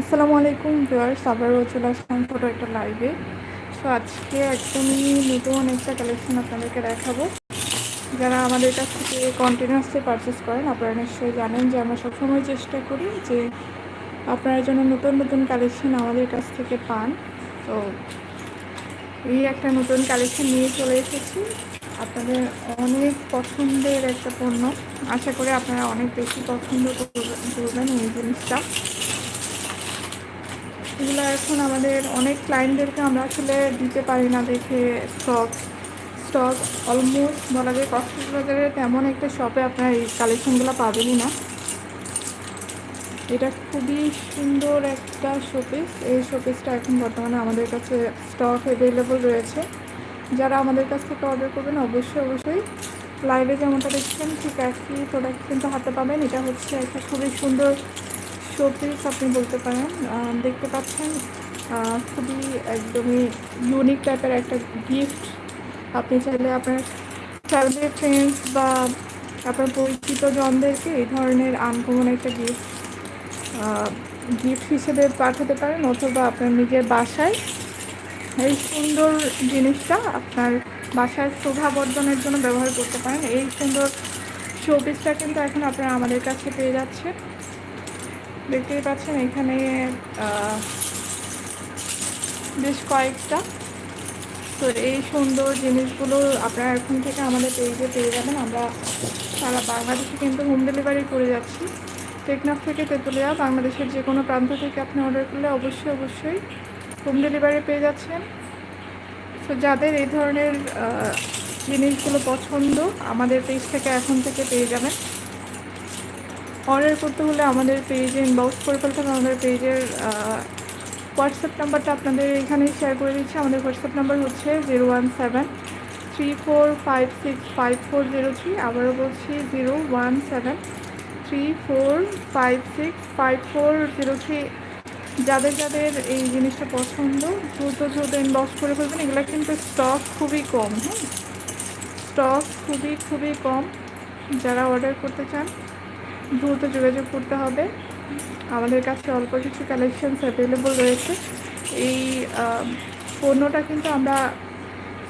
আসসালামু আলাইকুম ভিউয়ার্স, আবারও চলে আসলাম ছোটো একটা লাইভে সো আজকে একদমই নতুন একটা কালেকশন আপনাদেরকে দেখাবো। যারা আমাদের কাছ থেকে কন্টিনিউসলি পারচেস করেন, আপনারা নিশ্চয়ই জানেন যে আমরা সবসময় চেষ্টা করি যে আপনারা যেন নতুন নতুন কালেকশন আমাদের কাছ থেকে পান। তো এই একটা নতুন কালেকশন নিয়ে চলে এসেছি। আপনাদের অনেক পছন্দের একটা পণ্য। আশা করি আপনারা অনেক বেশি পছন্দ করবেন এই জিনিসটা। এগুলো এখন আমাদের অনেক ক্লায়েন্টদেরকে আমরা আসলে দিতে পারি না দেখে স্টক স্টক অলমোস্ট বলা যায় কক্সবাজারে তেমন একটা শপে আপনার এই কালেকশনগুলো পাবেনই না। এটা খুবই সুন্দর একটা শোপিস এই শোপিসটা এখন বর্তমানে আমাদের কাছে স্টক অ্যাভেলেবল রয়েছে। যারা আমাদের কাছ থেকে অর্ডার করবেন, অবশ্যই অবশ্যই লাইভে যেমনটা দেখছেন, ঠিক একই প্রোডাক্ট কিন্তু হাতে পাবেন। এটা হচ্ছে একটা খুবই সুন্দর শোপিস আপনি বলতে পারেন দেখতে পাচ্ছেন খুবই একদমই ইউনিক টাইপের একটা গিফট আপনি চাইলে আপনার ফ্যামিলি ফ্রেন্ডস বা আপনার পরিচিত জনদেরকে এই ধরনের আনকমন একটা গিফট গিফট হিসেবে পাঠাতে পারেন অথবা আপনার নিজের বাসায়। এই সুন্দর জিনিসটা আপনার বাসার শোভাবর্ধনের জন্য ব্যবহার করতে পারেন। এই সুন্দর শোপিসটা কিন্তু এখন আপনারা আমাদের কাছে পেয়ে যাচ্ছেন। দেখতেই পাচ্ছেন এখানে বেশ কয়েকটা। তো এই সুন্দর জিনিসগুলো আপনারা এখন থেকে আমাদের পেজে পেয়ে যাবেন। আমরা সারা বাংলাদেশে কিন্তু হোম ডেলিভারি করে যাচ্ছি। টেকনাফ থেকে তেঁতুলিয়া, বাংলাদেশের যে কোনো প্রান্ত থেকে আপনি অর্ডার করলে অবশ্যই অবশ্যই হোম ডেলিভারি পেয়ে যাচ্ছেন। তো যাদের এই ধরনের জিনিসগুলো পছন্দ, আমাদের পেজ থেকে এখন থেকে পেয়ে যাবেন। অর্ডার করতে হলে আমাদের পেজে ইনবক্স করে ফেলতে হবে। আমাদের পেজের হোয়াটসঅ্যাপ নাম্বারটা আপনাদের এখানেই শেয়ার করে দিচ্ছি। আমাদের হোয়াটসঅ্যাপ নাম্বার হচ্ছে zero one seven three four five six five four zero three আবারও বলছি zero one seven three four five six five four zero three যাদের যাদের এই জিনিসটা পছন্দ, দ্রুত দ্রুত ইনবক্স করে ফেলবেন। এগুলো কিন্তু স্টক খুবই কম হ্যাঁ স্টক খুবই খুবই কম যারা অর্ডার করতে চান। দ্রুত যোগাযোগ করতে হবে। আমাদের কাছে অল্প কিছু কালেকশানস অ্যাভেলেবল রয়েছে। এই পণ্যটা কিন্তু আমরা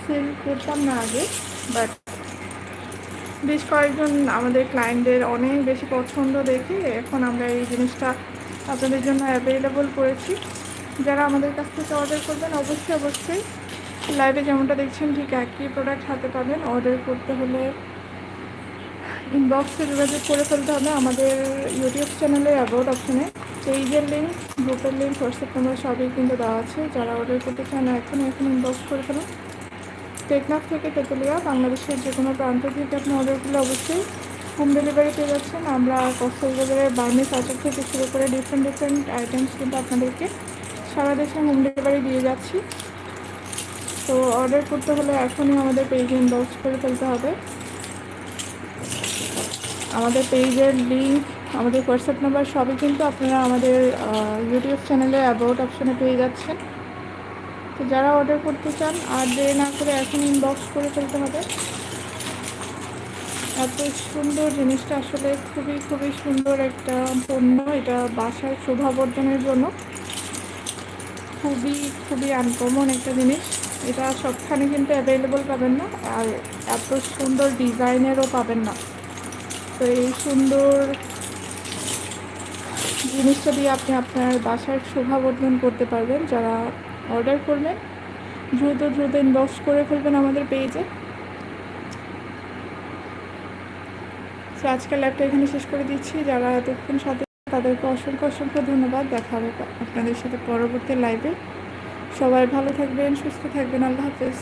সেল করতাম না আগে বাট বেশ কয়েকজন আমাদের ক্লায়েন্টদের অনেক বেশি পছন্দ দেখে এখন আমরা এই জিনিসটা আপনাদের জন্য অ্যাভেলেবল করেছি। যারা আমাদের কাছ থেকে অর্ডার করবেন, অবশ্যই অবশ্যই। লাইভে যেমনটা দেখছেন, ঠিক একই প্রোডাক্ট হাতে পাবেন। অর্ডার করতে হলে ইনবক্সে যোগাযোগ করে ফেলতে হবে আমাদের ইউটিউব চ্যানেলে অ্যাবাউট অপশানে পেজের লিঙ্ক গ্রুপের লিঙ্ক হোয়াটসঅ্যাপ নাম্বার সবই কিন্তু দেওয়া আছে। যারা অর্ডার করতে চান এখন এখন ইনবক্স করে ফেলুন। টেকনাফ থেকে তেতুলিয়া, বাংলাদেশের যে কোনো প্রান্ত থেকে আপনি অর্ডার করলে অবশ্যই হোম ডেলিভারি পেয়ে যাচ্ছেন। আমরা কক্সবাজারের বার্মিস আচার থেকে শুরু করে ডিফারেন্ট ডিফারেন্ট আইটেমস কিন্তু আপনাদেরকে সারা দেশে হোম ডেলিভারি দিয়ে যাচ্ছি। তো অর্ডার করতে হলে এখনই আমাদের পেজে ইনবক্স করে ফেলতে হবে। আমাদের পেজের লিঙ্ক আমাদের হোয়াটসঅ্যাপ নাম্বার সবই কিন্তু আপনারা আমাদের ইউটিউব চ্যানেলে অ্যাবাউট অপশানে পেয়ে যাচ্ছেন। তো যারা অর্ডার করতে চান, আর দেরি না করে এখন ইনবক্স করে ফেলতে হবে। এত সুন্দর জিনিসটা আসলে খুবই খুবই সুন্দর একটা পণ্য। এটা বাসার শোভাবর্ধনের জন্য। খুবই খুবই আনকমন একটা জিনিস। এটা সবখানে কিন্তু অ্যাভেলেবল পাবেন না, আর এত সুন্দর ডিজাইনেরও পাবেন না। তো এই সুন্দর জিনিসটা দিয়ে আপনি আপনার বাসার শোভাবর্ধন করতে পারবেন। যারা অর্ডার করবেন, দ্রুত দ্রুত ইনবক্স করে ফেলবেন আমাদের পেজে তো আজকের ল্যাবটা এখানে শেষ করে দিচ্ছি। যারা এতক্ষণ সাথে তাদেরকে অসংখ্য অসংখ্য ধন্যবাদ। দেখা হবে আপনাদের সাথে পরবর্তী লাইভে সবাই ভালো থাকবেন, সুস্থ থাকবেন। আল্লাহ হাফেজ।